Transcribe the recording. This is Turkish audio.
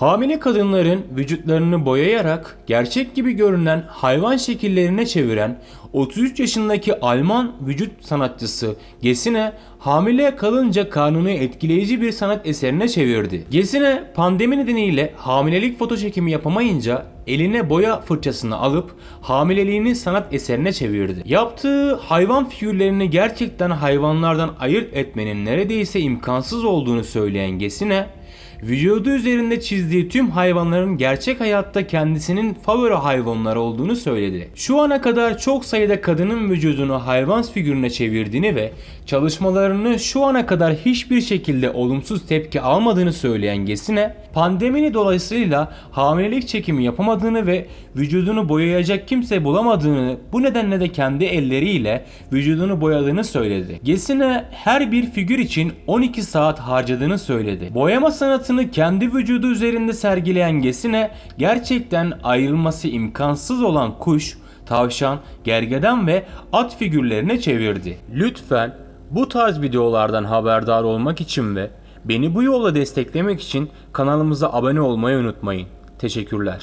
Hamile kadınların vücutlarını boyayarak gerçek gibi görünen hayvan şekillerine çeviren 33 yaşındaki Alman vücut sanatçısı Gesine hamile kalınca karnını etkileyici bir sanat eserine çevirdi. Gesine pandemi nedeniyle hamilelik foto çekimi yapamayınca eline boya fırçasını alıp hamileliğini sanat eserine çevirdi. Yaptığı hayvan figürlerini gerçekten hayvanlardan ayırt etmenin neredeyse imkansız olduğunu söyleyen Gesine Vücudu üzerinde çizdiği tüm hayvanların gerçek hayatta kendisinin favori hayvanları olduğunu söyledi. Şu ana kadar çok sayıda kadının vücudunu hayvan figürüne çevirdiğini ve çalışmalarını şu ana kadar hiçbir şekilde olumsuz tepki almadığını söyleyen Gesine, pandemini dolayısıyla hamilelik çekimi yapamadığını ve vücudunu boyayacak kimse bulamadığını bu nedenle de kendi elleriyle vücudunu boyadığını söyledi. Gesine her bir figür için 12 saat harcadığını söyledi. Boyama sanatını kendi vücudu üzerinde sergileyen Gesine gerçekten ayrılması imkansız olan kuş, tavşan, gergedan ve at figürlerine çevirdi. Lütfen bu tarz videolardan haberdar olmak için ve beni bu yolla desteklemek için kanalımıza abone olmayı unutmayın. Teşekkürler.